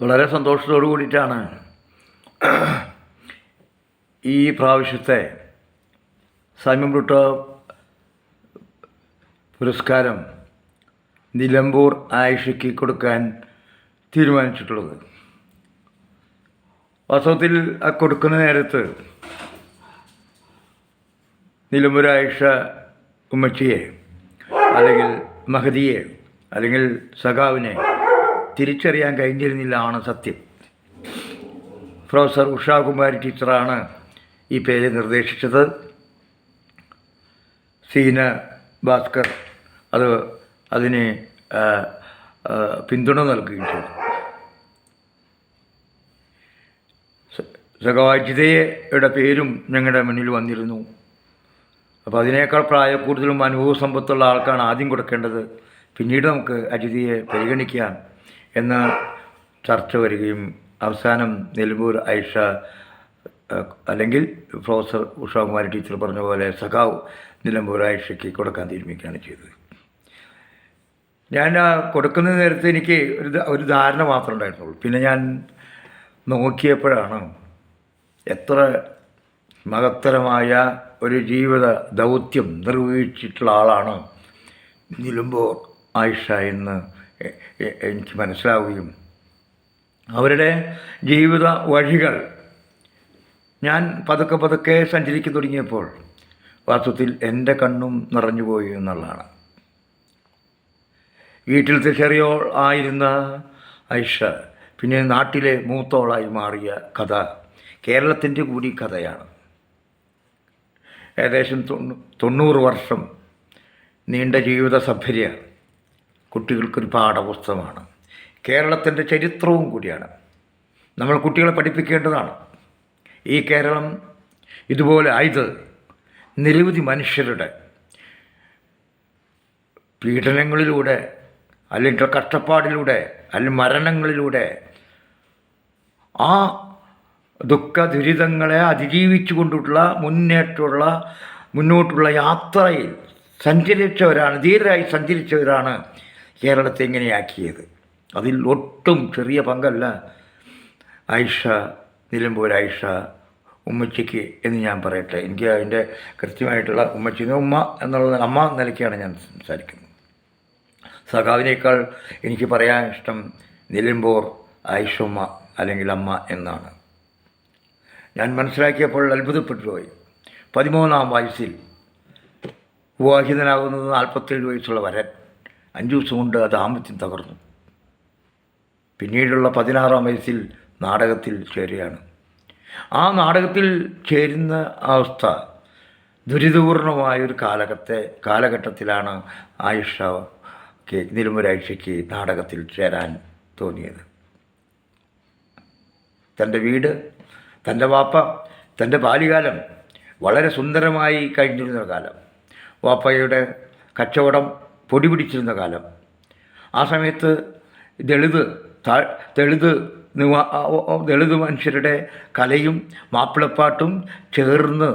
വളരെ സന്തോഷത്തോടു കൂടിയിട്ടാണ് ഈ പ്രാവശ്യത്തെ സൈമൺ ബ്രുട്ട പുരസ്കാരം നിലമ്പൂർ ആയിഷയ്ക്ക് കൊടുക്കാൻ തീരുമാനിച്ചിട്ടുള്ളത്. വാസ്തവത്തിൽ ആ കൊടുക്കുന്ന നേരത്ത് നിലമ്പൂർ ആയിഷ ഉമ്മച്ചിയെ അല്ലെങ്കിൽ മഹതിയെ അല്ലെങ്കിൽ സഖാവിനെ തിരിച്ചറിയാൻ കഴിഞ്ഞിരുന്നില്ല ആണ് സത്യം. പ്രൊഫസർ ഉഷാകുമാരി ടീച്ചറാണ് ഈ പേര് നിർദ്ദേശിച്ചത്. സീന ഭാസ്കർ അത് അതിന് പിന്തുണ നൽകുകയും ചെയ്തു. സഖവാജിതയുടെ പേരും ഞങ്ങളുടെ മുന്നിൽ വന്നിരുന്നു. അപ്പോൾ അതിനേക്കാൾ പ്രായ കൂടുതലും അനുഭവ സമ്പത്തുള്ള ആൾക്കാണ് ആദ്യം കൊടുക്കേണ്ടത്. പിന്നീട് നമുക്ക് അജിതയെ പരിഗണിക്കാം. എന്ന ചർച്ച വരികയും അവസാനം നിലമ്പൂർ ഐഷ അല്ലെങ്കിൽ പ്രൊഫസർ ഉഷാകുമാരി ടീച്ചർ പറഞ്ഞ പോലെ സഖാവ് നിലമ്പൂർ ഐഷയ്ക്ക് കൊടുക്കാൻ തീരുമാനിക്കുകയാണ് ചെയ്തത്. ഞാൻ കൊടുക്കുന്ന നേരത്ത് എനിക്ക് ഒരു ഒരു ധാരണ മാത്രമേ ഉണ്ടായിരുന്നുള്ളൂ. പിന്നെ ഞാൻ നോക്കിയപ്പോഴാണ് എത്ര മഹത്തരമായ ഒരു ജീവിത ദൗത്യം നിർവഹിച്ചിട്ടുള്ള ആളാണ് നിലമ്പൂർ ആയിഷ എന്ന് എനിക്ക് മനസ്സിലാവുകയും അവരുടെ ജീവിത വഴികൾ ഞാൻ പതുക്കെ പതുക്കെ സഞ്ചരിക്കാൻ തുടങ്ങിയപ്പോൾ വാസ്തവത്തിൽ എന്റെ കണ്ണും നിറഞ്ഞുപോയി എന്നുള്ളതാണ്. വീട്ടിൽ ചെറിയോൾ ആയിരുന്ന ഐഷ പിന്നെ നാട്ടിലെ മൂത്തോളായി മാറിയ കഥ കേരളത്തിന്റെ കൂടി കഥയാണ്. ഏകദേശം തൊണ്ണൂ തൊണ്ണൂറ് വർഷം നീണ്ട ജീവിത സഭര്യ കുട്ടികൾക്കൊരു പാഠപുസ്തകമാണ്. കേരളത്തിന്റെ ചരിത്രവും കൂടിയാണ്. നമ്മൾ കുട്ടികളെ പഠിപ്പിക്കേണ്ടതാണ്. ഈ കേരളം ഇതുപോലെ ആയത് നിരവധി മനുഷ്യരുടെ പീഡനങ്ങളിലൂടെ അല്ലെങ്കിൽ കഷ്ടപ്പാടിലൂടെ അല്ലെങ്കിൽ മരണങ്ങളിലൂടെ ആ ദുഃഖ ദുരിതങ്ങളെ അതിജീവിച്ചു കൊണ്ടുള്ള മുന്നേറ്റമുള്ള മുന്നോട്ടുള്ള യാത്രയിൽ സഞ്ചരിച്ചവരാണ് ധീരരായി സഞ്ചരിച്ചവരാണ് കേരളത്തെ ഇങ്ങനെയാക്കിയത് അതിൽ ഒട്ടും ചെറിയ പങ്കല്ല. ഐഷ നിലമ്പൂർ ഐഷ ഉമ്മച്ചിക്ക് എന്ന് ഞാൻ പറയട്ടെ. എനിക്ക് അതിന്റെ കൃത്യമായിട്ടുള്ള ഉമ്മച്ചിനെ ഉമ്മ എന്നുള്ള അമ്മ നിലയ്ക്കാണ് ഞാൻ സംസാരിക്കുന്നത്. സഖാവിനേക്കാൾ എനിക്ക് പറയാൻ ഇഷ്ടം നിലമ്പൂർ ആയിഷുമ്മ അല്ലെങ്കിൽ അമ്മ എന്നാണ്. ഞാൻ മനസ്സിലാക്കിയപ്പോൾ അത്ഭുതപ്പെട്ടു പോയി. പതിമൂന്നാം വയസ്സിൽ വിവാഹിതനാകുന്നത് നാൽപ്പത്തേഴ് വയസ്സുള്ള വരൻ. അഞ്ചു ദിവസം കൊണ്ട് ദാമ്പത്യം തകർന്നു. പിന്നീടുള്ള പതിനാറാം വയസ്സിൽ നാടകത്തിൽ ചേരുകയാണ്. ആ നാടകത്തിൽ ചേരുന്ന അവസ്ഥ ദുരിതപൂർണമായ ഒരു കാലഘട്ടത്തെ കാലഘട്ടത്തിലാണ് ആയിഷ നിരുമരാഴ്ചയ്ക്ക് നാടകത്തിൽ ചേരാൻ തോന്നിയത്. തന്റെ വീട് തന്റെ വാപ്പ തന്റെ ബാല്യകാലം വളരെ സുന്ദരമായി കഴിഞ്ഞിരുന്ന കാലം. വാപ്പയുടെ കച്ചവടം പൊടി പിടിച്ചിരുന്ന കാലം. ആ സമയത്ത് ദളിത് ദളിത് ദളിത് മനുഷ്യരുടെ കലയും മാപ്പിളപ്പാട്ടും ചേർന്ന്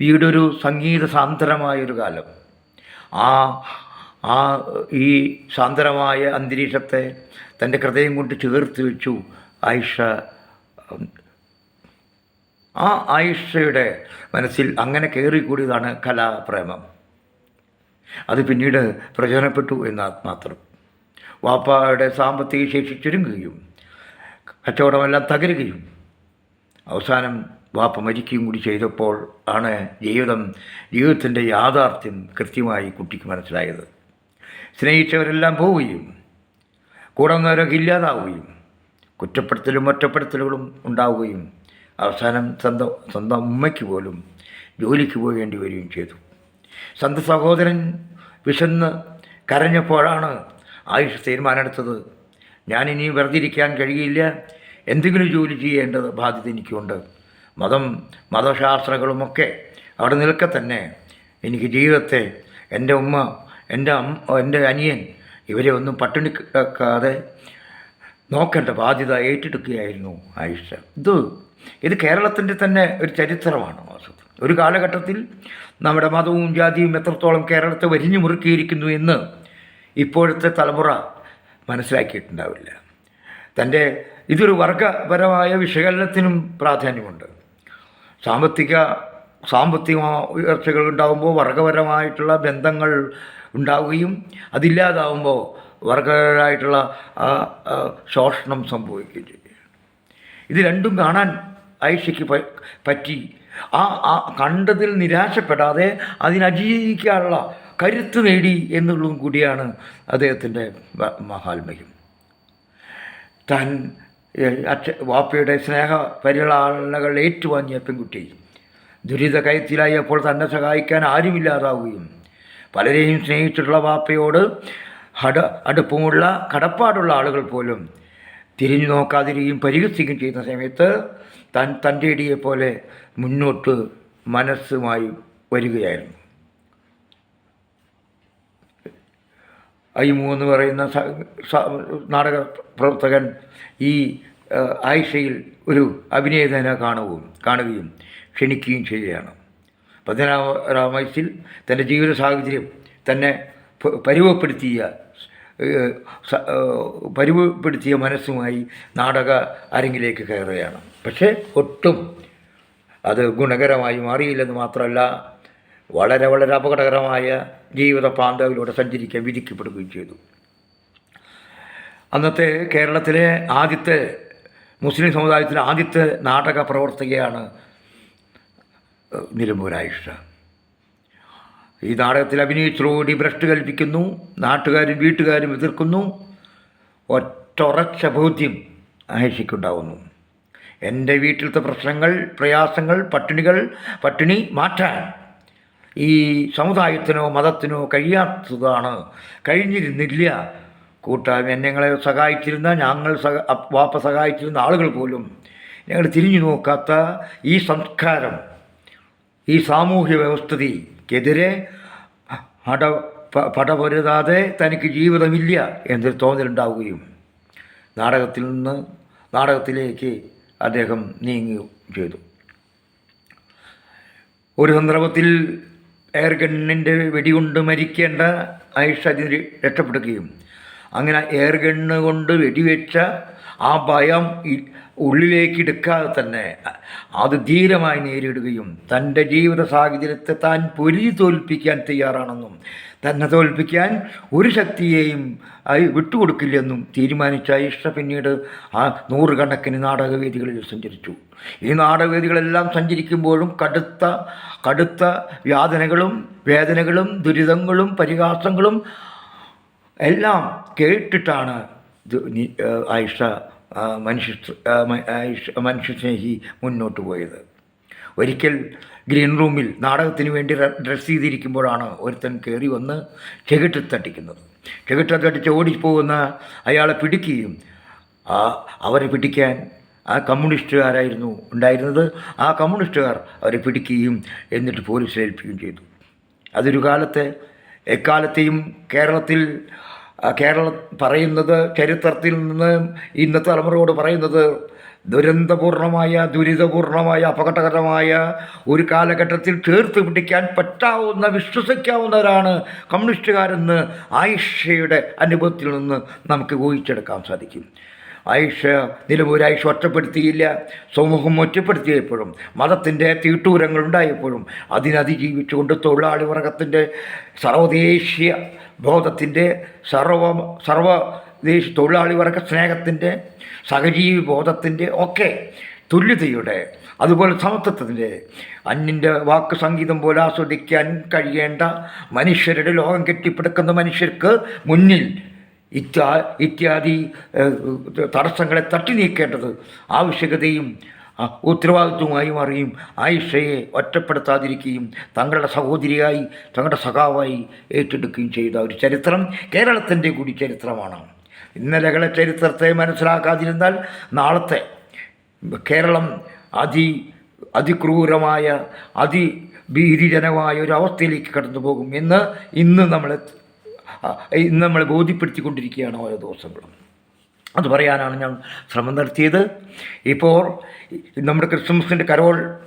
വീടൊരു സംഗീത സാന്ദ്രമായൊരു കാലം. ആ ആ ഈ സാന്ദ്രമായ അന്തരീക്ഷത്തെ തന്റെ ഹൃദയം കൊണ്ട് ചേർത്ത് വെച്ചു ആയിഷ ആ ആയിഷയുടെ മനസ്സിൽ അങ്ങനെ കയറിക്കൂടിയതാണ് കലാപ്രേമം. അത് പിന്നീട് പ്രചോദനപ്പെട്ടു എന്ന് മാത്രം. വാപ്പയുടെ സാമ്പത്തിക ശേഷി ചുരുങ്ങുകയും കച്ചവടമെല്ലാം തകരുകയും അവസാനം വാപ്പ മരിക്കുകയും കൂടി ചെയ്തപ്പോൾ ആണ് ജീവിതം ജീവിതത്തിന്റെ യാഥാർത്ഥ്യം കൃത്യമായി കുട്ടിക്ക് മനസ്സിലായത്. സ്നേഹിച്ചവരെല്ലാം പോവുകയും കൂടെ വന്നവരൊക്കെ ഇല്ലാതാവുകയും കുറ്റപ്പെടുത്തലും ഒറ്റപ്പെടുത്തലുകളും ഉണ്ടാവുകയും അവസാനം സ്വന്തം സ്വന്തം ഉമ്മയ്ക്ക് പോലും ജോലിക്ക് പോകേണ്ടി വരികയും ചെയ്തു. സ്വന്തം സഹോദരൻ വിശന്ന് കരഞ്ഞപ്പോഴാണ് ആയുഷ് തീരുമാനമെടുത്തത്. ഞാനിനി വെറുതെ ഇരിക്കാൻ കഴിയില്ല. എന്തെങ്കിലും ജോലി ചെയ്യേണ്ടത് ബാധ്യത എനിക്കുണ്ട്. മതം മതശാസ്ത്രങ്ങളുമൊക്കെ അവിടെ നിൽക്കെ തന്നെ എനിക്ക് ജീവിതത്തെ എന്റെ ഉമ്മ എന്റെ അമ്മ എന്റെ അനിയൻ ഇവരെ ഒന്നും പട്ടിണിക്കാതെ നോക്കേണ്ട ബാധ്യത ഏറ്റെടുക്കുകയായിരുന്നു ആയിഷ. ഇത് ഇത് കേരളത്തിന്റെ തന്നെ ഒരു ചരിത്രമാണ് വാസ്തവത്തിൽ ഒരു കാലഘട്ടത്തിൽ നമ്മുടെ മതവും ജാതിയും എത്രത്തോളം കേരളത്തെ വരിഞ്ഞു മുറുക്കിയിരിക്കുന്നു എന്ന് ഇപ്പോഴത്തെ തലമുറ മനസ്സിലാക്കിയിട്ടുണ്ടാവില്ല. തന്റെ ഇതൊരു വർഗപരമായ വിശകലനത്തിനും പ്രാധാന്യമുണ്ട്. സാമ്പത്തിക സാമ്പത്തിക ഉയർച്ചകൾ ഉണ്ടാകുമ്പോൾ വർഗപരമായിട്ടുള്ള ബന്ധങ്ങൾ ഉണ്ടാവുകയും അതില്ലാതാവുമ്പോൾ വർഗപരമായിട്ടുള്ള ശോഷണം സംഭവിക്കുകയും ചെയ്യും. ഇത് രണ്ടും കാണാൻ ഐഷയ്ക്ക് പറ്റി ആ ആ കണ്ടതിൽ നിരാശപ്പെടാതെ അതിനജീവിക്കാനുള്ള കരുത്ത് നേടി എന്നുള്ളതും കൂടിയാണ് അദ്ദേഹത്തിന്റെ മഹാത്മയും. താൻ അച്ഛ വാപ്പയുടെ സ്നേഹ പരിപാലനകൾ ഏറ്റുവാങ്ങിയ പെൺകുട്ടി. ദുരിത കയത്തിലായപ്പോൾ തന്നെ സഹായിക്കാൻ ആരുമില്ലാതാവുകയും പലരെയും സ്നേഹിച്ചിട്ടുള്ള വാപ്പയോട് ഹട അടുപ്പമുള്ള കടപ്പാടുള്ള ആളുകൾ പോലും തിരിഞ്ഞു നോക്കാതിരിക്കുകയും പരിഹസിക്കുകയും ചെയ്യുന്ന സമയത്ത് തൻ തന്റെ ഇടിയെപ്പോലെ മുന്നോട്ട് മനസ്സുമായി വരികയായിരുന്നു. ഐമു എന്ന് പറയുന്ന നാടക പ്രവർത്തകൻ ഈ ആയിഷയിൽ ഒരു അഭിനേതനെ കാണുകയും കാണുകയും ക്ഷണിക്കുകയും ചെയ്യുകയാണ്. പതിനാറാം വയസ്സിൽ തന്റെ ജീവിത സാഹചര്യം തന്നെ പരിവപ്പെടുത്തിയ പരുവപ്പെടുത്തിയ മനസ്സുമായി നാടക അരങ്ങിലേക്ക് കയറുകയാണ്. പക്ഷേ ഒട്ടും അത് ഗുണകരമായി മാറിയില്ലെന്ന് മാത്രമല്ല വളരെ വളരെ അപകടകരമായ ജീവിത പാന്തയിലൂടെ സഞ്ചരിക്കാൻ വിധിക്കപ്പെടുകയും ചെയ്തു. അന്നത്തെ കേരളത്തിലെ ആദ്യത്തെ മുസ്ലിം സമുദായത്തിലെ ആദ്യത്തെ നാടക പ്രവർത്തകയാണ് നിലമ്പൂരായിഷ ഈ നാടകത്തിൽ അഭിനയിച്ചതോടി ഭ്രഷ്ട് കൽപ്പിക്കുന്നു നാട്ടുകാരും വീട്ടുകാരും എതിർക്കുന്നു ഒറ്റൊറച്ച ബോധ്യം ആയിഷയ്ക്കുണ്ടാവുന്നു. എന്റെ വീട്ടിലത്തെ പ്രശ്നങ്ങൾ പ്രയാസങ്ങൾ പട്ടിണികൾ പട്ടിണി മാറ്റാൻ ഈ സമുദായത്തിനോ മതത്തിനോ കഴിയാത്തതാണ്. കഴിഞ്ഞിരുന്നില്ല. കൂട്ടായ്മ ഞങ്ങളെ സഹായിച്ചിരുന്ന ഞങ്ങൾ സഹ വാപ്പ സഹായിച്ചിരുന്ന ആളുകൾ പോലും ഞങ്ങൾ തിരിഞ്ഞു നോക്കാത്ത ഈ സംസ്കാരം ഈ സാമൂഹ്യ വ്യവസ്ഥിതിക്കെതിരെ അട പടപൊരുതാതെ തനിക്ക് ജീവിതമില്ല എന്നൊരു തോന്നലുണ്ടാവുകയും നാടകത്തിൽ നിന്ന് നാടകത്തിലേക്ക് അദ്ദേഹം നീങ്ങുകയും ചെയ്തു. ഒരു സന്ദർഭത്തിൽ എയർ ഗണ്ണിന്റെ വെടികൊണ്ട് മരിക്കേണ്ട ആയിഷ രക്ഷപ്പെടുകയും അങ്ങനെ എയർ ഗണ്ണ് കൊണ്ട് വെടിവെച്ച ആ ഭയം ഉള്ളിലേക്ക് എടുക്കാതെ തന്നെ അത് ധീരമായി നേരിടുകയും തന്റെ ജീവിത സാഹചര്യത്തെ താൻ പൊരുതി തോൽപ്പിക്കാൻ തയ്യാറാണെന്നും തന്നെ തോൽപ്പിക്കാൻ ഒരു ശക്തിയെയും വിട്ടുകൊടുക്കില്ലെന്നും തീരുമാനിച്ച ഇഷ്ട പിന്നീട് ആ നൂറുകണക്കിന് നാടകവേദികളിൽ സഞ്ചരിച്ചു. ഈ നാടകവേദികളെല്ലാം സഞ്ചരിക്കുമ്പോഴും കടുത്ത കടുത്ത യാതനകളും വേദനകളും ദുരിതങ്ങളും പരിഹാസങ്ങളും എല്ലാം കേട്ടിട്ടാണ് ആയിഷ മനുഷ്യ ആയിഷ മനുഷ്യസ്നേഹി മുന്നോട്ട് പോയത്. ഒരിക്കൽ ഗ്രീൻ റൂമിൽ നാടകത്തിന് വേണ്ടി ഡ്രസ്സ് ചെയ്തിരിക്കുമ്പോഴാണ് ഒരുത്തൻ കയറി വന്ന് ചെകിട്ട് തട്ടിക്കുന്നത്. ചെകിട്ട് തട്ടിച്ച് ഓടിപ്പോകുന്ന അയാളെ പിടിക്കുകയും അവരെ പിടിക്കാൻ ആ കമ്മ്യൂണിസ്റ്റുകാരായിരുന്നു ഉണ്ടായിരുന്നത്. ആ കമ്മ്യൂണിസ്റ്റുകാർ അവരെ പിടിക്കുകയും എന്നിട്ട് പോലീസിൽ ഏൽപ്പിക്കുകയും ചെയ്തു. അതൊരു കാലത്തെ എക്കാലത്തെയും കേരളത്തിൽ കേരള പറയുന്നത് ചരിത്രത്തിൽ നിന്ന് ഇന്നത്തെ തലമുറയോട് പറയുന്നത് ദുരന്തപൂർണമായ ദുരിതപൂർണമായ അപകടകരമായ ഒരു കാലഘട്ടത്തിൽ ചേർത്ത് പിടിക്കാൻ പറ്റാവുന്ന വിശ്വസിക്കാവുന്നവരാണ് കമ്മ്യൂണിസ്റ്റുകാരെന്ന് ആയിഷയുടെ അനുഭവത്തിൽ നിന്ന് നമുക്ക് ഊഹിച്ചെടുക്കാൻ സാധിക്കും. ആയിഷ നിലമ്പൂർ ആയിഷ ഒറ്റപ്പെടുത്തിയില്ല. സമൂഹം ഒറ്റപ്പെടുത്തിയപ്പോഴും മതത്തിന്റെ തീട്ടൂരങ്ങൾ ഉണ്ടായപ്പോഴും അതിനതിജീവിച്ചുകൊണ്ട് തൊഴിലാളി വർഗത്തിന്റെ സർവദേശീയ ബോധത്തിന്റെ സർവ സർവദേശ തൊഴിലാളി വർഗ സ്നേഹത്തിന്റെ സഹജീവി ബോധത്തിന്റെ ഒക്കെ തുല്യതയുടെ അതുപോലെ സമത്വത്തിന്റെ അന്യന്റെ വാക്ക് സംഗീതം പോലെ ആസ്വദിക്കാൻ കഴിയേണ്ട മനുഷ്യരുടെ ലോകം കെട്ടിപ്പടുക്കുന്ന മനുഷ്യർക്ക് മുന്നിൽ ഇത്യാ ഇത്യാദി തടസ്സങ്ങളെ തട്ടി നീക്കേണ്ടത് ആവശ്യകതയും ഉത്തരവാദിത്വമായി മാറിയും ആയിഷയെ ഒറ്റപ്പെടുത്താതിരിക്കുകയും തങ്ങളുടെ സഹോദരിയായി തങ്ങളുടെ സഖാവായി ഏറ്റെടുക്കുകയും ചെയ്ത ഒരു ചരിത്രം കേരളത്തിന്റെ കൂടി ചരിത്രമാണ്. ഇന്നലകളെ ചരിത്രത്തെ മനസ്സിലാക്കാതിരുന്നാൽ നാളത്തെ കേരളം അതി അതിക്രൂരമായ അതിഭീതിജനമായ ഒരു അവസ്ഥയിലേക്ക് കടന്നു പോകും എന്ന് ഇന്ന് നമ്മളെ ആ, ഇന്ന് നമ്മൾ ബോധ്യപ്പെടുത്തിക്കൊണ്ടിരിക്കുകയാണ് ഓരോ ദിവസങ്ങളും. അത് പറയാനാണ് ഞാൻ ശ്രമം നടത്തിയത്. ഇപ്പോൾ നമ്മുടെ ക്രിസ്മസിന്റെ കരോൾ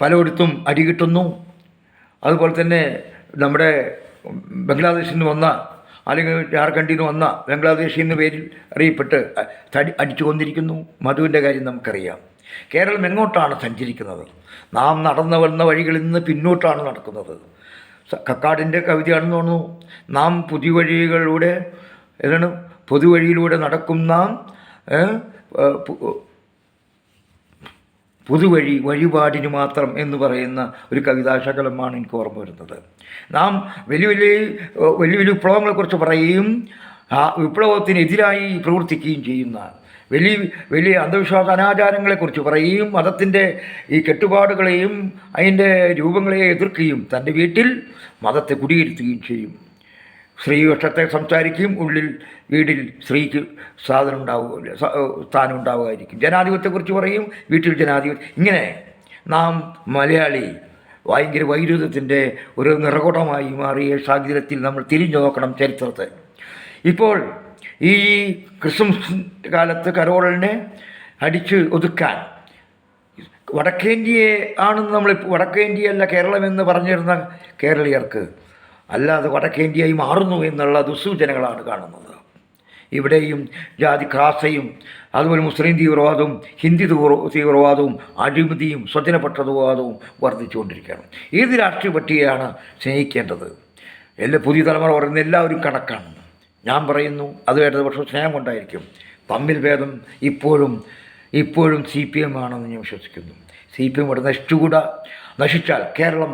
പലയിടത്തും അടി കിട്ടുന്നു. അതുപോലെ തന്നെ നമ്മുടെ ബംഗ്ലാദേശിൽ നിന്ന് വന്ന അല്ലെങ്കിൽ ജാർഖണ്ഡിൽ നിന്ന് വന്ന ബംഗ്ലാദേശിൽ നിന്ന് പേരിൽ അറിയപ്പെട്ട് തടി അടിച്ചു കൊന്നിരിക്കുന്നു മധുവിന്റെ കാര്യം നമുക്കറിയാം. കേരളം എങ്ങോട്ടാണ് സഞ്ചരിക്കുന്നത്? നാം നടന്നു വന്ന വഴികളിൽ നിന്ന് പിന്നോട്ടാണ് നടക്കുന്നത്. കക്കാടിന്റെ കവിതയാണെന്ന് തോന്നുന്നു. നാം പുതുവഴികളിലൂടെ എന്താണ് പുതുവഴിയിലൂടെ പൊതുവഴിയിലൂടെ നടക്കും നാം ഏ, ഏ, പു- പുതുവഴി വഴിപാടിന് മാത്രം എന്ന് പറയുന്ന ഒരു കവിതാശകലമാണ് എനിക്ക് ഓർമ്മ വരുന്നത്. നാം വലിയ വലിയ വലിയ വലിയ വിപ്ലവങ്ങളെക്കുറിച്ച് പറയുകയും ആ വിപ്ലവത്തിനെതിരായി പ്രവർത്തിക്കുകയും ചെയ്യുന്ന വലിയ വലിയ അന്ധവിശ്വാസ അനാചാരങ്ങളെക്കുറിച്ച് പറയുകയും മതത്തിന്റെ ഈ കെട്ടുപാടുകളെയും അതിന്റെ രൂപങ്ങളെയും എതിർക്കുകയും തന്റെ വീട്ടിൽ മതത്തെ കുടിയിരുത്തുകയും ചെയ്യും. സ്ത്രീപക്ഷത്തെ സംസാരിക്കും ഉള്ളിൽ വീട്ടിൽ സ്ത്രീക്ക് സാധനം ഉണ്ടാവുക സ്ഥാനം ഉണ്ടാവുമായിരിക്കും ജനാധിപത്യത്തെക്കുറിച്ച് പറയും വീട്ടിൽ ജനാധിപത്യം ഇങ്ങനെ നാം മലയാളി ഭയങ്കര വൈരുദ്ധ്യത്തിന്റെ ഒരു നിറകുടമായി മാറിയ സാഹചര്യത്തിൽ നമ്മൾ തിരിഞ്ഞു നോക്കണം ചരിത്രത്തെ. ഇപ്പോൾ ഈ ക്രിസ്മസ് കാലത്ത് കരോളിനെ അടിച്ച് ഒതുക്കാൻ. വടക്കേന്ത്യയെ ആണെന്ന് നമ്മൾ വടക്കേന്ത്യയല്ല കേരളമെന്ന് പറഞ്ഞിരുന്ന കേരളീയർക്ക് അല്ലാതെ വടക്കേന്ത്യയായി മാറുന്നു എന്നുള്ള ദുസ്സൂചനകളാണ് കാണുന്നത്. ഇവിടെയും ജാതി ക്രാസയും അതുപോലെ മുസ്ലിം തീവ്രവാദവും ഹിന്ദി തീവ്രവാദവും അഴിമതിയും സ്വജനപക്ഷതവാദവും വർദ്ധിച്ചുകൊണ്ടിരിക്കുകയാണ്. ഏത് രാഷ്ട്രീയ പട്ടികയാണ് സ്നേഹിക്കേണ്ടത്? എല്ലാ പുതിയ തലമുറ പറയുന്ന എല്ലാവരും കണക്കാണ് ഞാൻ പറയുന്നു അത് വേണ്ടത് പക്ഷേ സ്നേഹം കൊണ്ടായിരിക്കും. തമ്മിൽ ഭേദം ഇപ്പോഴും ഇപ്പോഴും സി പി എം ആണെന്ന് ഞാൻ വിശ്വസിക്കുന്നു. സി പി എം ഇവിടെ നശിച്ചുകൂടാ. നശിച്ചാൽ കേരളം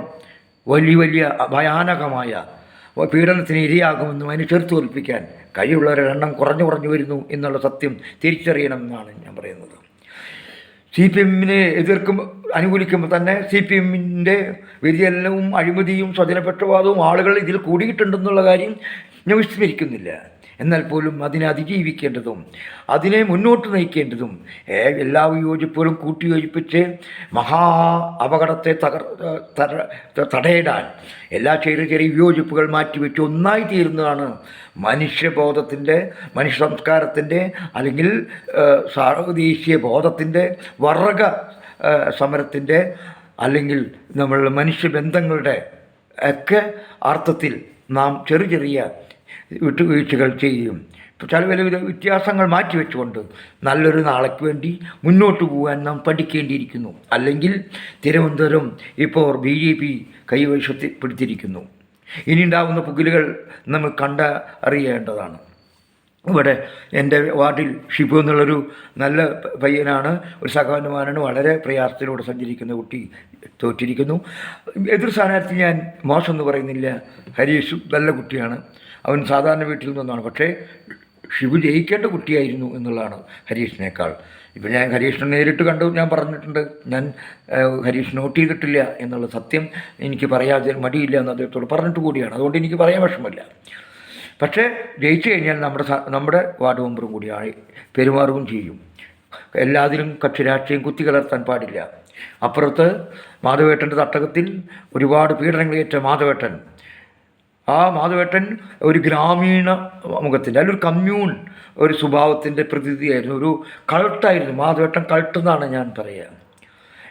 വലിയ വലിയ ഭയാനകമായ പീഡനത്തിന് ഇരയാകുമെന്നും അതിന് ചെറുത്ത് തോൽപ്പിക്കാൻ കഴിവുള്ളവരുടെ എണ്ണം കുറഞ്ഞു കുറഞ്ഞു വരുന്നു എന്നുള്ള സത്യം തിരിച്ചറിയണമെന്നാണ് ഞാൻ പറയുന്നത്. സി പി എമ്മിനെ എതിർക്കുമ്പോൾ അനുകൂലിക്കുമ്പോൾ തന്നെ സി പി എമ്മിന്റെ വ്യതിചലനവും അഴിമതിയും സ്വജനപക്ഷപാതവും ആളുകൾ ഇതിൽ കൂടിയിട്ടുണ്ടെന്നുള്ള കാര്യം ഞാൻ വിസ്മരിക്കുന്നില്ല. എന്നാൽ പോലും അതിനെ അതിജീവിക്കേണ്ടതും അതിനെ മുന്നോട്ട് നയിക്കേണ്ടതും എല്ലാ യോജിപ്പുകളും കൂട്ടിയോജിപ്പിച്ച് മഹാ അപകടത്തെ തകർ തടയിടാൻ എല്ലാ ചെറിയ ചെറിയ വിയോജിപ്പുകൾ മാറ്റിവെച്ച് ഒന്നായി തീരുന്നതാണ് മനുഷ്യബോധത്തിന്റെ മനുഷ്യ സംസ്കാരത്തിന്റെ അല്ലെങ്കിൽ സാർവദേശീയ ബോധത്തിന്റെ വർഗ സമരത്തിന്റെ അല്ലെങ്കിൽ നമ്മളുടെ മനുഷ്യബന്ധങ്ങളുടെ ഒക്കെ അർത്ഥത്തിൽ നാം ചെറിയ ചെറിയ വിട്ടുവീഴ്ചകൾ ചെയ്യും. ചില വിധ വ്യത്യാസങ്ങൾ മാറ്റിവെച്ചുകൊണ്ട് നല്ലൊരു നാളേക്ക് വേണ്ടി മുന്നോട്ട് പോകാൻ നാം പഠിക്കേണ്ടിയിരിക്കുന്നു. അല്ലെങ്കിൽ തിരുവനന്തപുരം ഇപ്പോൾ ബി ജെ പി കൈവശപ്പെടുത്തിയിരിക്കുന്നു. ഇനി പുകിലുകൾ നമ്മൾ കണ്ട അറിയേണ്ടതാണ് ഇവിടെ എന്റെ വാർഡിൽ ഷിബു എന്നുള്ളൊരു നല്ല പയ്യനാണ് ഒരു സഹോദരന്മാരാണ് വളരെ പ്രയാസത്തിലൂടെ സഞ്ചരിക്കുന്ന കുട്ടി തോറ്റിരിക്കുന്നു. എതിർ സ്ഥാനാർത്ഥി ഞാൻ എന്ന് പറയുന്നില്ല. ഹരീഷ് നല്ല കുട്ടിയാണ്. അവൻ സാധാരണ വീട്ടിൽ നിന്നാണ് പക്ഷേ ഷിബു ജയിക്കേണ്ട കുട്ടിയായിരുന്നു എന്നുള്ളതാണ് ഹരീഷിനേക്കാൾ. ഇപ്പം ഞാൻ ഹരീഷിനെ നേരിട്ട് കണ്ടു ഞാൻ പറഞ്ഞിട്ടുണ്ട്. ഞാൻ ഹരീഷ് നോട്ട് ചെയ്തിട്ടില്ല എന്നുള്ള സത്യം എനിക്ക് പറയാതെ മടിയില്ല എന്ന് അദ്ദേഹത്തോട് പറഞ്ഞിട്ട് കൂടിയാണ്. അതുകൊണ്ട് എനിക്ക് പറയാൻ വിഷമമില്ല. പക്ഷേ ജയിച്ചു കഴിഞ്ഞാൽ നമ്മുടെ നമ്മുടെ വാർഡ് മെമ്പറും കൂടിയായി പെരുമാറുകയും ചെയ്യും. എല്ലാത്തിലും കക്ഷി രാഷ്ട്രീയം കുത്തി കലർത്താൻ പാടില്ല. അപ്പുറത്ത് മാധവേട്ടന്റെ തട്ടകത്തിൽ ഒരുപാട് പീഡനങ്ങളേറ്റ മാധവേട്ടൻ. ആ മാധവേട്ടൻ ഒരു ഗ്രാമീണ മുഖത്തിന്റെ അല്ലെങ്കിൽ ഒരു കമ്മ്യൂൺ ഒരു സ്വഭാവത്തിന്റെ പ്രതിനിധിയായിരുന്നു ഒരു കളട്ടായിരുന്നു മാധവേട്ടൻ കളട്ടെന്നാണ് ഞാൻ പറയുക.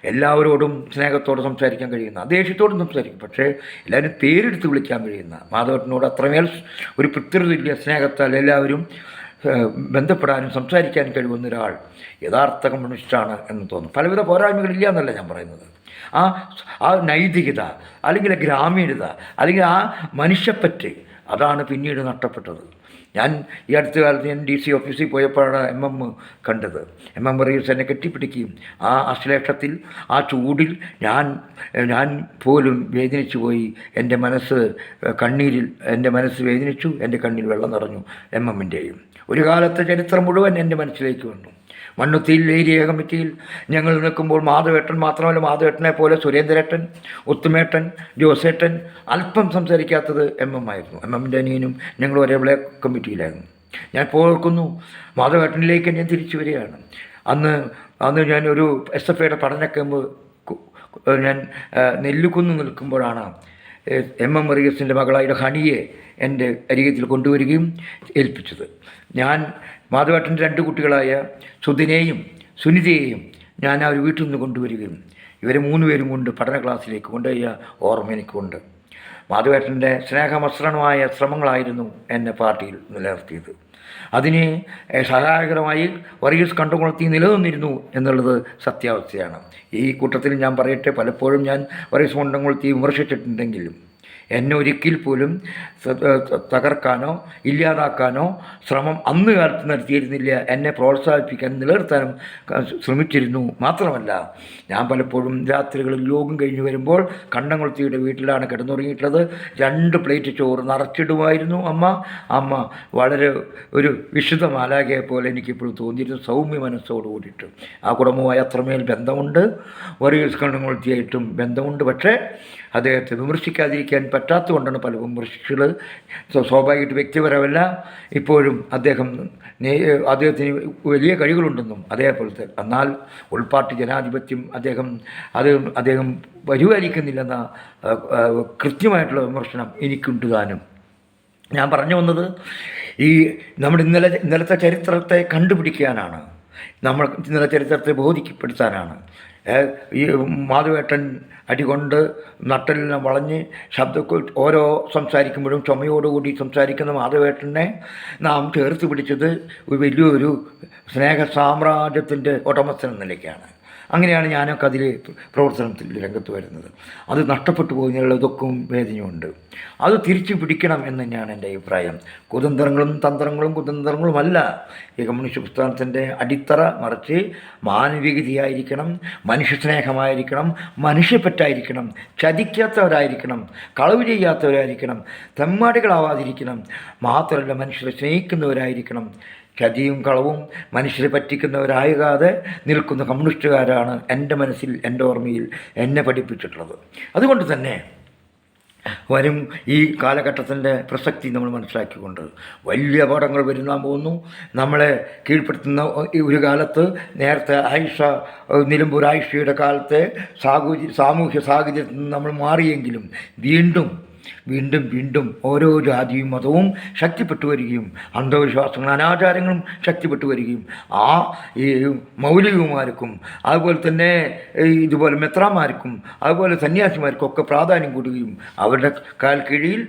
എല്ലാവരോടും സ്നേഹത്തോടെ സംസാരിക്കാൻ കഴിയുന്ന ദേഷ്യത്തോടും സംസാരിക്കും. പക്ഷേ എല്ലാവരും പേരെടുത്ത് വിളിക്കാൻ കഴിയുന്ന മാധവനോട് അത്രമേൽ ഒരു പിതൃതുല്യ സ്നേഹത്താൽ എല്ലാവരും ബന്ധപ്പെടാനും സംസാരിക്കാനും കഴിവുന്ന ഒരാൾ യഥാർത്ഥ കമ്മ്യൂണിസ്റ്റാണ് എന്ന് തോന്നുന്നു പലവിധ പോരായ്മകളില്ല എന്നല്ല ഞാൻ പറയുന്നത്. ആ ആ നൈതികത അല്ലെങ്കിൽ ഗ്രാമീണത അല്ലെങ്കിൽ ആ മനുഷ്യപ്പറ്റ് അതാണ് പിന്നീട് നഷ്ടപ്പെട്ടത്. ഞാൻ ഈ അടുത്ത കാലത്ത് ഞാൻ ഡി സി ഓഫീസിൽ പോയപ്പോഴാണ് എം എം കണ്ടത്. എം എം റീസ് എന്നെ കെട്ടിപ്പിടിക്കുകയും ആ അശ്ലേഷത്തിൽ ആ ചൂടിൽ ഞാൻ ഞാൻ പോലും വേദനിച്ചു പോയി. എന്റെ മനസ്സ് കണ്ണീരിൽ എന്റെ മനസ്സ് വേദനിച്ചു എന്റെ കണ്ണിൽ വെള്ളം നിറഞ്ഞു എം എമ്മിന്റെയും. ഒരു കാലത്തെ ചരിത്രം മുഴുവൻ എന്റെ മനസ്സിലേക്ക് വന്നു. മണ്ണുത്തിയിൽ ഏരിയ കമ്മിറ്റിയിൽ ഞങ്ങൾ നിൽക്കുമ്പോൾ മാധവേട്ടൻ മാത്രമല്ല മാധവേട്ടനെ പോലെ സുരേന്ദ്രേട്ടൻ ഉത്തുമേട്ടൻ ജോസേട്ടൻ അല്പം സംസാരിക്കാത്തത് എം എം ആയിരുന്നു. എം എമ്മിന്റെ അനിയനും ഞങ്ങൾ ഒരേ കമ്മിറ്റിയിലായിരുന്നു. ഞാൻ പോർക്കുന്നു മാധവേട്ടനിലേക്ക് ഞാൻ തിരിച്ചു വരികയാണ്. അന്ന് അന്ന് ഞാൻ ഒരു എസ് എഫ് ഐയുടെ പഠന ഞാൻ നെല്ലുകുന്ന് നിൽക്കുമ്പോഴാണ് എം എം മറിയസിന്റെ മകളായ ഹണിയെ എന്റെ അരികത്തിൽ കൊണ്ടുവരികയും ഏൽപ്പിച്ചത്. ഞാൻ മാധവേട്ടന്റെ രണ്ട് കുട്ടികളായ സുധിനെയും സുനിതയെയും ഞാൻ ഒരു വീട്ടിൽ നിന്ന് കൊണ്ടുവരികയും ഇവരെ മൂന്ന് പേരും കൊണ്ട് പഠന ക്ലാസ്സിലേക്ക് കൊണ്ടുപോയ ഓർമ്മ എനിക്കുണ്ട്. മാധവേട്ടന്റെ സ്നേഹമസ്രണമായ ശ്രമങ്ങളായിരുന്നു എന്നെ പാർട്ടിയിൽ നിലനിർത്തിയത്. അതിന് സഹായകരമായി വർഗീസ് കണ്ടുകൊളുത്തി നിലനിന്നിരുന്നു എന്നുള്ളത് സത്യാവസ്ഥയാണ്. ഈ കൂട്ടത്തിൽ ഞാൻ പറയട്ടെ പലപ്പോഴും ഞാൻ വർഗീസ് കണ്ടുകൊളുത്തി വിമർശിച്ചിട്ടുണ്ടെങ്കിലും എന്നെ ഒരിക്കൽ പോലും തകർക്കാനോ ഇല്ലാതാക്കാനോ ശ്രമം അന്ന് കാലത്ത് നടത്തിയിരുന്നില്ല. എന്നെ പ്രോത്സാഹിപ്പിക്കാൻ നിലനിർത്താനും ശ്രമിച്ചിരുന്നു. മാത്രമല്ല ഞാൻ പലപ്പോഴും രാത്രികളിൽ യോഗം കഴിഞ്ഞ് വരുമ്പോൾ കണ്ണംകുളത്തിയുടെ വീട്ടിലാണ് കിടന്നുറങ്ങിയിട്ടുള്ളത്. രണ്ട് പ്ലേറ്റ് ചോറ് നിറച്ചിടുമായിരുന്നു അമ്മ. അമ്മ വളരെ ഒരു വിശുദ്ധ മാലാകയെ പോലെ എനിക്കിപ്പോഴും തോന്നിയിരുന്നു. സൗമ്യ മനസ്സോട് കൂടിയിട്ട് ആ കുടുംബവുമായി അത്രമേൽ ബന്ധമുണ്ട്. ഒരു കണ്ണംകുളത്തിയായിട്ടും ബന്ധമുണ്ട്. പക്ഷേ അദ്ദേഹത്തെ വിമർശിക്കാതിരിക്കാൻ പറ്റാത്തതുകൊണ്ടാണ് പല വിമർശിച്ചത് സ്വ- സ്വാഭാവികമായിട്ട് വ്യക്തിപരമല്ല. ഇപ്പോഴും അദ്ദേഹം അദ്ദേഹത്തിന് വലിയ കഴിവുകളുണ്ടെന്നും അതേപോലത്തെ എന്നാൽ ഉൾപ്പാട്ട് ജനാധിപത്യം അദ്ദേഹം അത് അദ്ദേഹം പരിപാലിക്കുന്നില്ലെന്ന കൃത്യമായിട്ടുള്ള വിമർശനം എനിക്കുണ്ട് താനും. ഞാൻ പറഞ്ഞു വന്നത് ഈ നമ്മുടെ ഇന്നലെ ഇന്നലത്തെ ചരിത്രത്തെ കണ്ടുപിടിക്കാനാണ്. നമ്മൾ ഇന്നലെ ചരിത്രത്തെ ബോധിക്കപ്പെടുത്താനാണ്. ഈ മാധവേട്ടൻ അടികൊണ്ട് നട്ടലിനെ വളഞ്ഞ് ശബ്ദ ഓരോ സംസാരിക്കുമ്പോഴും ചുമയോടുകൂടി സംസാരിക്കുന്ന മാധവേട്ടനെ നാം ചേർത്ത് പിടിച്ചത് ഒരു വലിയൊരു സ്നേഹ സാമ്രാജ്യത്തിന്റെ ഉടമസ്ഥൻ നിലയ്ക്കാണ്. അങ്ങനെയാണ് ഞാനൊക്കെ അതിൽ പ്രവർത്തനത്തിൽ രംഗത്ത് വരുന്നത്. അത് നഷ്ടപ്പെട്ടു പോകുന്നതിനുള്ള ദുഃഖവും വേദനയുമുണ്ട് അത് തിരിച്ചു പിടിക്കണം എന്ന് തന്നെയാണ് എന്റെ അഭിപ്രായം. കുതന്ത്രങ്ങളും തന്ത്രങ്ങളും കുതന്ത്രങ്ങളുമല്ല ഈ കമ്മ്യൂണിസ്റ്റ് പ്രസ്ഥാനത്തിന്റെ അടിത്തറ മറിച്ച് മാനവികതയായിരിക്കണം മനുഷ്യസ്നേഹമായിരിക്കണം മനുഷ്യപ്പറ്റായിരിക്കണം ചതിക്കാത്തവരായിരിക്കണം കളവ് ചെയ്യാത്തവരായിരിക്കണം തെമ്മാടികളാവാതിരിക്കണം മാത്രമല്ല മനുഷ്യരെ സ്നേഹിക്കുന്നവരായിരിക്കണം. ചതിയും കളവും മനുഷ്യരെ പറ്റിക്കുന്നവരായകാതെ നിൽക്കുന്ന കമ്മ്യൂണിസ്റ്റുകാരാണ് എന്റെ മനസ്സിൽ എന്റെ ഓർമ്മയിൽ എന്നെ പഠിപ്പിച്ചിട്ടുള്ളത്. അതുകൊണ്ട് തന്നെ വരും ഈ കാലഘട്ടത്തിന്റെ പ്രസക്തി നമ്മൾ മനസ്സിലാക്കിക്കൊണ്ട് വലിയ അപകടങ്ങൾ വരുന്നാൻ പോകുന്നു. നമ്മളെ കീഴ്പ്പെടുത്തുന്ന ഒരു കാലത്ത് നേരത്തെ ആയിഷ നിലമ്പൂർ ആയിഷയുടെ കാലത്തെ സാഹചര്യ സാമൂഹ്യ സാഹചര്യത്തിൽ നിന്ന് നമ്മൾ മാറിയെങ്കിലും വീണ്ടും വീണ്ടും വീണ്ടും ഓരോ ജാതിയും മതവും ശക്തിപ്പെട്ടു വരികയും അന്ധവിശ്വാസങ്ങളും അനാചാരങ്ങളും ശക്തിപ്പെട്ടു വരികയും ആ ഈ മൗലികമാർക്കും അതുപോലെ തന്നെ ഇതുപോലെ മെത്രാമാർക്കും അതുപോലെ സന്യാസിമാർക്കും ഒക്കെ പ്രാധാന്യം കൂടുകയും അവരുടെ കാൽ കീഴിൽ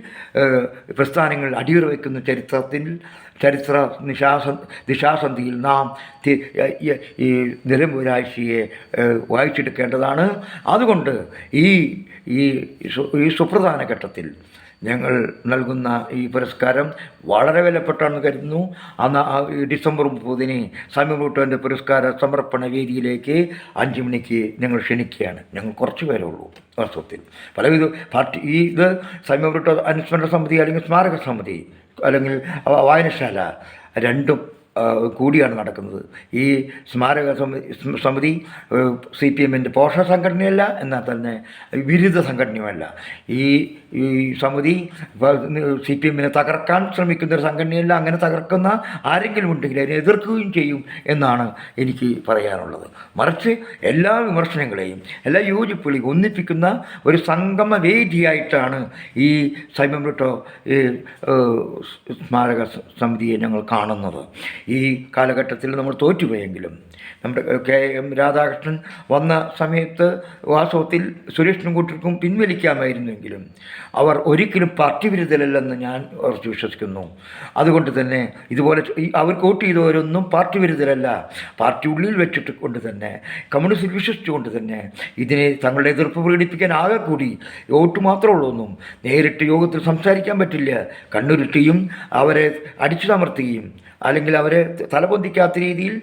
പ്രസ്ഥാനങ്ങൾ അടിയറ വയ്ക്കുന്ന ചരിത്രത്തിൽ ചരിത്ര നിശാസ ദിശാസന്ധിയിൽ നാം നിലമ്പൂരാഴ്ചയെ വായിച്ചെടുക്കേണ്ടതാണ്. അതുകൊണ്ട് ഈ ഈ ഈ സുപ്രധാന ഘട്ടത്തിൽ ഞങ്ങൾ നൽകുന്ന ഈ പുരസ്കാരം വളരെ വിലപ്പെട്ടാണെന്ന് കരുതുന്നു. അന്ന് ഡിസംബർ മുപ്പതിന് സമീർ കൂട്ടുവന്റെ പുരസ്കാര സമർപ്പണ വേദിയിലേക്ക് അഞ്ച് മണിക്ക് ഞങ്ങൾ ക്ഷണിക്കുകയാണ്. ഞങ്ങൾ കുറച്ച് പേരേ ഉള്ളൂ വാസ്തവത്തിൽ. പലവിധ പാർട്ടി ഈ ഇത് സമീർ റൂട്ടോ അനുസ്മരണ സമിതി അല്ലെങ്കിൽ സ്മാരക സമിതി അല്ലെങ്കിൽ വായനശാല രണ്ടും കൂടിയാണ് നടക്കുന്നത്. ഈ സ്മാരക സമിതി സി പി എമ്മിന്റെ പോഷക സംഘടനയല്ല എന്നാൽ തന്നെ വിരുദ്ധ സംഘടനയുമല്ല. ഈ ഈ സമിതി സി പി എമ്മിനെ തകർക്കാൻ ശ്രമിക്കുന്ന ഒരു സംഘടനയല്ല അങ്ങനെ തകർക്കുന്ന ആരെങ്കിലും ഉണ്ടെങ്കിൽ അതിനെ എതിർക്കുകയും ചെയ്യും എന്നാണ് എനിക്ക് പറയാനുള്ളത്. മറിച്ച് എല്ലാ വിമർശനങ്ങളെയും എല്ലാ യോജിപ്പുകളെയും ഒന്നിപ്പിക്കുന്ന ഒരു സംഗമ വേദിയായിട്ടാണ് ഈ സൈമം ബ്രിട്ടോ സ്മാരക സമിതിയെ ഞങ്ങൾ കാണുന്നത്. ഈ കാലഘട്ടത്തിൽ നമ്മൾ തോറ്റുപോയെങ്കിലും. നമ്മുടെ കെ എം രാധാകൃഷ്ണൻ വന്ന സമയത്ത് വാസ്തവത്തിൽ സുരേഷിനും കൂട്ടർക്കും പിൻവലിക്കാമായിരുന്നെങ്കിലും അവർ ഒരിക്കലും പാർട്ടി വിരുദ്ധരല്ലെന്ന് ഞാൻ ഉറച്ചു വിശ്വസിക്കുന്നു. അതുകൊണ്ട് തന്നെ ഇതുപോലെ അവർ വോട്ട് ചെയ്തവരൊന്നും പാർട്ടി വിരുദ്ധരല്ല. പാർട്ടി ഉള്ളിൽ വെച്ചിട്ട് കൊണ്ട് തന്നെ കമ്മ്യൂണിസ്റ്റിൽ വിശ്വസിച്ചുകൊണ്ട് തന്നെ ഇതിനെ തങ്ങളുടെ എതിർപ്പ് പ്രകടിപ്പിക്കാൻ ആകെ കൂടി വോട്ട് മാത്രമേ ഉള്ളൂന്നും നേരിട്ട് യോഗത്തിൽ സംസാരിക്കാൻ പറ്റില്ല. കണ്ണുരുട്ടിയും അവരെ അടിച്ചുതമർത്തുകയും അല്ലെങ്കിൽ അവരെ തലപൊന്തിക്കാത്ത രീതിയിൽ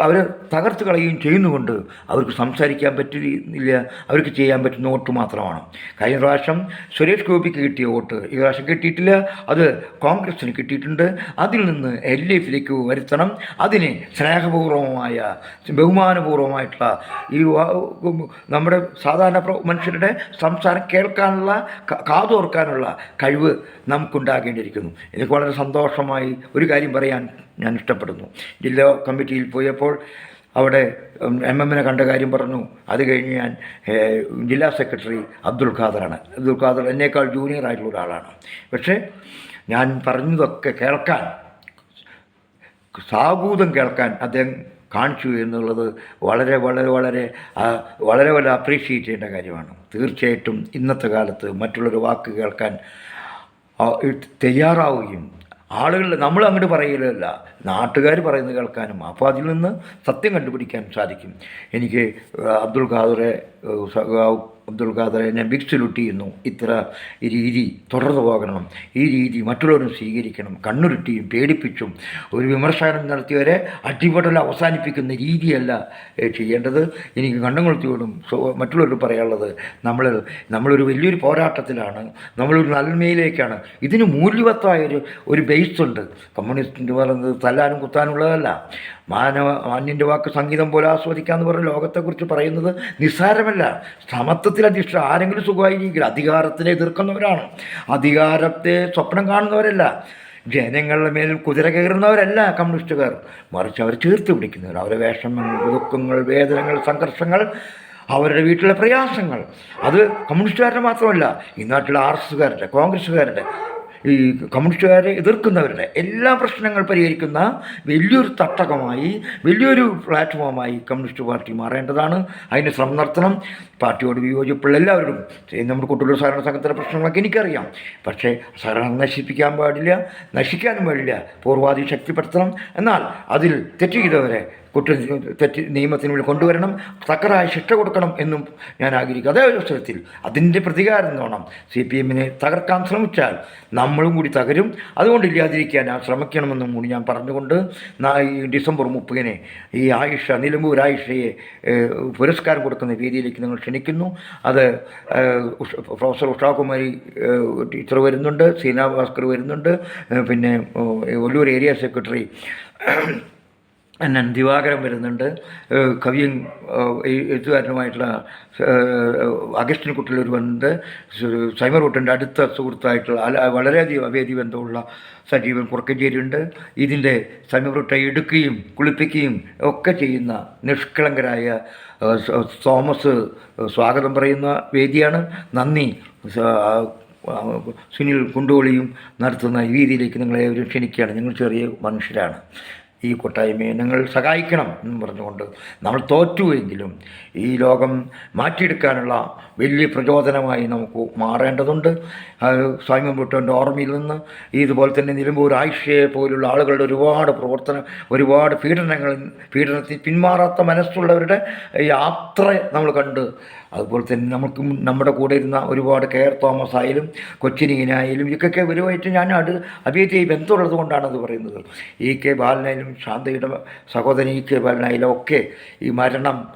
അവർ തകർത്ത് കളയുകയും ചെയ്യുന്നുകൊണ്ട് അവർക്ക് സംസാരിക്കാൻ പറ്റുന്നില്ല അവർക്ക് ചെയ്യാൻ പറ്റുന്ന വോട്ട് മാത്രമാണ്. കഴിഞ്ഞ പ്രാവശ്യം സുരേഷ് ഗോപിക്ക് കിട്ടിയ വോട്ട് ഈ പ്രാവശ്യം കിട്ടിയിട്ടില്ല. അത് കോൺഗ്രസിന് കിട്ടിയിട്ടുണ്ട്. അതിൽ നിന്ന് എൽ ഡി എഫിലേക്ക് വരുത്തണം. അതിന് സ്നേഹപൂർവമായ ബഹുമാനപൂർവമായിട്ടുള്ള ഈ നമ്മുടെ സാധാരണ മനുഷ്യരുടെ സംസാരം കേൾക്കാനുള്ള കാതോർക്കാനുള്ള കഴിവ് നമുക്കുണ്ടാകേണ്ടിയിരിക്കുന്നു. എനിക്ക് വളരെ സന്തോഷമായി ഒരു കാര്യം പറയാൻ ഞാൻ ഇഷ്ടപ്പെടുന്നു. ജില്ലാ കമ്മിറ്റിയിൽ പോയപ്പോൾ അവിടെ എം എമ്മിനെ കണ്ട കാര്യം പറഞ്ഞു. അത് കഴിഞ്ഞ് ഞാൻ ജില്ലാ സെക്രട്ടറി അബ്ദുൽ ഖാദറാണ്. അബ്ദുൽ ഖാദർ എന്നേക്കാൾ ജൂനിയർ ആയിട്ടുള്ള ഒരാളാണ്. പക്ഷേ ഞാൻ പറഞ്ഞതൊക്കെ കേൾക്കാൻ സാഗൂതം കേൾക്കാൻ അദ്ദേഹം കാണിച്ചു എന്നുള്ളത് വളരെ വളരെ വളരെ വളരെ വളരെ അപ്രീഷിയേറ്റ് ചെയ്യേണ്ട കാര്യമാണ്. തീർച്ചയായിട്ടും ഇന്നത്തെ കാലത്ത് മറ്റുള്ളൊരു വാക്ക് കേൾക്കാൻ തയ്യാറാവുകയും ആളുകൾ നമ്മൾ അങ്ങോട്ട് പറയലല്ല നാട്ടുകാർ പറയുന്നത് കേൾക്കാനും അപ്പോൾ അതിൽ നിന്ന് സത്യം കണ്ടുപിടിക്കാൻ സാധിക്കും. എനിക്ക് അബ്ദുൾ ഖാദറെ ഏഹ്, ഖാദർ എന്നെ ഖാദറെ ഞാൻ ബിക്സിലുട്ട് ചെയ്യുന്നു ഇത്ര രീതി തുടർന്നു പോകണം. ഈ രീതി മറ്റുള്ളവരും സ്വീകരിക്കണം. കണ്ണുരുട്ടിയും പേടിപ്പിച്ചും ഒരു വിമർശനം നടത്തിയവരെ അടിപൊടൽ അവസാനിപ്പിക്കുന്ന രീതിയല്ല ചെയ്യേണ്ടത്. എനിക്ക് കണ്ണും കൊളുത്തിയോടും മറ്റുള്ളവരോട് പറയാനുള്ളത് നമ്മൾ നമ്മളൊരു വലിയൊരു പോരാട്ടത്തിലാണ്. നമ്മളൊരു നന്മയിലേക്കാണ്. ഇതിന് മൂല്യവത്തായ ഒരു ഒരു ബേസ് ഉണ്ട്. കമ്മ്യൂണിസ്റ്റിന്റെ പറയുന്നത് തല്ലാനും കുത്താനുള്ളതല്ല. മാനവ മാന്യന്റെ വാക്ക് സംഗീതം പോലെ ആസ്വദിക്കാന്ന് പറഞ്ഞ ലോകത്തെക്കുറിച്ച് പറയുന്നത് നിസ്സാരമല്ല. സമത്വത്തിൽ അധിഷ്ഠ ആരെങ്കിലും സുഖമായിരിക്കില്ല. അധികാരത്തിനെ എതിർക്കുന്നവരാണ്. അധികാരത്തെ സ്വപ്നം കാണുന്നവരല്ല. ജനങ്ങളുടെ മേൽ കുതിര കയറുന്നവരല്ല കമ്മ്യൂണിസ്റ്റുകാർ. മറിച്ച് അവർ ചേർത്ത് പിടിക്കുന്നവർ അവരെ വേഷങ്ങൾ ദുഃഖങ്ങൾ വേദനകൾ സംഘർഷങ്ങൾ അവരുടെ വീട്ടിലെ പ്രയാസങ്ങൾ. അത് കമ്മ്യൂണിസ്റ്റുകാരുടെ മാത്രമല്ല. ഈ നാട്ടിലെ ആർ എസ്സുകാരുടെ കോൺഗ്രസ്സുകാരുടെ ഈ കമ്മ്യൂണിസ്റ്റുകാരെ എതിർക്കുന്നവരുടെ എല്ലാ പ്രശ്നങ്ങൾ പരിഹരിക്കുന്ന വലിയൊരു തട്ടകമായി വലിയൊരു പ്ലാറ്റ്ഫോമായി കമ്മ്യൂണിസ്റ്റ് പാർട്ടി മാറേണ്ടതാണ്. അതിന് ശ്രമം നടത്തണം. പാർട്ടിയോട് വിയോജിപ്പുള്ള എല്ലാവരും നമ്മുടെ കുട്ടികളുടെ സഹകരണ സംഘത്തിലെ പ്രശ്നങ്ങളൊക്കെ എനിക്കറിയാം. പക്ഷേ സഹകരണം നശിപ്പിക്കാൻ പാടില്ല നശിക്കാനും പാടില്ല. പൂർവാധി ശക്തിപ്പെടുത്തണം. എന്നാൽ അതിൽ തെറ്റ് ചെയ്തവരെ കുറ്റ തെറ്റ് നിയമത്തിനുള്ളിൽ കൊണ്ടുവരണം തക്കതായ ശിക്ഷ കൊടുക്കണം എന്നും ഞാൻ ആഗ്രഹിക്കും അതേ അവസരത്തിൽ അതിന്റെ പ്രതികാരം വേണം സി പി എമ്മിനെ തകർക്കാൻ ശ്രമിച്ചാൽ നമ്മളും കൂടി തകരും. അതുകൊണ്ട് ഇല്ലാതിരിക്കാൻ ഞാൻ ശ്രമിക്കണമെന്നും കൂടി ഞാൻ പറഞ്ഞുകൊണ്ട് ഈ ഡിസംബർ മുപ്പതിന് ഈ ആയിഷ നിലമ്പൂർ ആയിഷയെ പുരസ്കാരം കൊടുക്കുന്ന രീതിയിലേക്ക് നിങ്ങൾ ക്ഷണിക്കുന്നു. അത് പ്രൊഫസർ ഉഷാകുമാരി ടീച്ചർ വരുന്നുണ്ട് സീന ഭാസ്കർ വരുന്നുണ്ട് പിന്നെ ഒല്ലൂർ ഏരിയ സെക്രട്ടറി എന്നെ ദിവാകരൻ വരുന്നുണ്ട്. കവിയും എഴുത്തുകാരനുമായിട്ടുള്ള ഏഹ് അഗസ്റ്റിൻ കുട്ടിലൂർ വരുന്നുണ്ട് സൈമർ കുട്ടന്റെ അടുത്ത സുഹൃത്തായിട്ടുള്ള വളരെയധികം അവേദി ബന്ധമുള്ള സജീവൻ കുറുക്കഞ്ചേരിയുണ്ട് ഇതിന്റെ കുട്ട എടുക്കുകയും കുളിപ്പിക്കുകയും ഒക്കെ ചെയ്യുന്ന നിഷ്കളങ്കരായ തോമസ് സ്വാഗതം പറയുന്ന വേദിയാണ്. നന്ദി സുനിൽ കുണ്ടുകൊളിയും നടത്തുന്ന ഈ രീതിയിലേക്ക് നിങ്ങളെ ക്ഷണിക്കുകയാണ്. നിങ്ങൾ ചെറിയ മനുഷ്യരാണ്. ഈ കൂട്ടായ്മയെ നിങ്ങൾ സഹായിക്കണം എന്ന് പറഞ്ഞുകൊണ്ട് നമ്മൾ തോറ്റുവെങ്കിലും ഈ ലോകം മാറ്റിയെടുക്കാനുള്ള വലിയ പ്രചോദനമായി നമുക്ക് മാറേണ്ടതുണ്ട്. അത് സ്വാമി മുട്ടന്റെ ഓർമ്മയിൽ നിന്ന് ഇതുപോലെ തന്നെ നിലമ്പൂർ ആയിഷയെ പോലുള്ള ആളുകളുടെ ഒരുപാട് പ്രവർത്തനം ഒരുപാട് പീഡനങ്ങൾ പീഡനത്തിൽ പിന്മാറാത്ത മനസ്സുള്ളവരുടെ യാത്ര നമ്മൾ കണ്ട് അതുപോലെ തന്നെ നമുക്ക് നമ്മുടെ കൂടെ ഇരുന്ന ഒരുപാട് കെ ആർ തോമസ് ആയാലും കൊച്ചിനീനായാലും ഇതൊക്കെ ഇവരുമായിട്ട് ഞാൻ അത് അഭിയത്തെ ബന്ധമുള്ളത് കൊണ്ടാണ് അത് പറയുന്നത്. ഇ കെ ബാലനായാലും ശാന്തയുടെ സഹോദരിക്ക് ഇ കെ ബാലനായാലും ഒക്കെ ഈ മരണം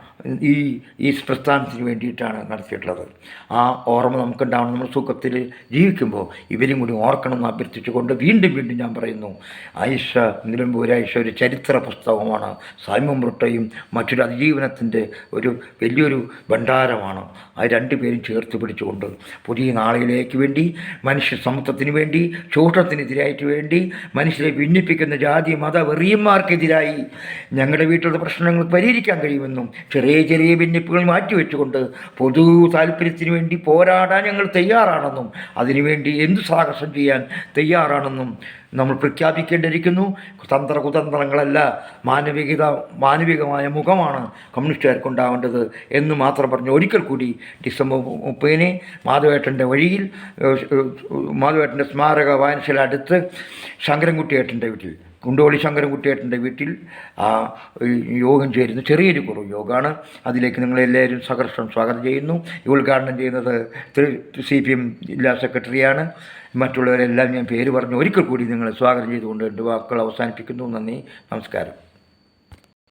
ഈ ഈ പ്രസ്ഥാനത്തിന് വേണ്ടിയിട്ടാണ് നടത്തിയിട്ടുള്ളത്. ആ ഓർമ്മ നമുക്കുണ്ടാവണം നമ്മൾ സുഖത്തിൽ ജീവിക്കുമ്പോൾ ഇവരും കൂടി ഓർക്കണം എന്ന് അഭ്യർത്ഥിച്ചുകൊണ്ട് വീണ്ടും വീണ്ടും ഞാൻ പറയുന്നു ആയിഷ നിലമ്പൂർ ആയിഷ ഒരു ചരിത്ര പുസ്തകമാണ്. സായ്മം മുട്ടയും മറ്റൊരു അതിജീവനത്തിന്റെ ഒരു വലിയൊരു ഭണ്ഡാരമാണ്. ആ രണ്ടു പേരും ചേർത്ത് പിടിച്ചുകൊണ്ട് പുതിയ നാളിലേക്ക് വേണ്ടി മനുഷ്യ സമത്വത്തിന് വേണ്ടി ചൂഷണത്തിനെതിരായിട്ട് വേണ്ടി മനുഷ്യരെ ഭിന്നിപ്പിക്കുന്ന ജാതി മത വെറിയന്മാർക്കെതിരായി ഞങ്ങളുടെ വീട്ടിലുള്ള പ്രശ്നങ്ങൾ പരിഹരിക്കാൻ കഴിയുമെന്നും ചെറിയ ചെറിയ ചെറിയ ഭിന്നിപ്പുകൾ മാറ്റിവെച്ചുകൊണ്ട് പൊതു താല്പര്യത്തിന് വേണ്ടി പോരാടാൻ ഞങ്ങൾ തയ്യാറാണെന്നും അതിനുവേണ്ടി എന്ത് സാഹസം ചെയ്യാൻ തയ്യാറാണെന്നും നമ്മൾ പ്രഖ്യാപിക്കേണ്ടിയിരിക്കുന്നു. തന്ത്ര കുതന്ത്രങ്ങളല്ല മാനവികത മാനവികമായ മുഖമാണ് കമ്മ്യൂണിസ്റ്റുകാർക്ക് ഉണ്ടാവേണ്ടത് എന്ന് മാത്രം പറഞ്ഞു ഒരിക്കൽ കൂടി ഡിസംബർ മുപ്പതിന് മാധവേട്ടന്റെ വഴിയിൽ മാധവേട്ടന്റെ സ്മാരക വായനശാല അടുത്ത് ശങ്കരൻകുട്ടിയേട്ടന്റെ വീട്ടിൽ കുണ്ടോളി ശങ്കരൻകുട്ടിയേട്ടന്റെ വീട്ടിൽ ആ യോഗം ചേരുന്ന. ചെറിയൊരു കുറവ് യോഗമാണ്. അതിലേക്ക് നിങ്ങളെല്ലാവരും സഹർഷം സ്വാഗതം ചെയ്യുന്നു. ഈ ഉദ്ഘാടനം ചെയ്യുന്നത് സി പി എം ജില്ലാ സെക്രട്ടറിയാണ്. മറ്റുള്ളവരെല്ലാം ഞാൻ പേര് പറഞ്ഞു ഒരിക്കൽ കൂടി നിങ്ങളെ സ്വാഗതം ചെയ്തുകൊണ്ട് എന്റെ വാക്കുകൾ അവസാനിപ്പിക്കുന്നു. നന്ദി. നമസ്കാരം.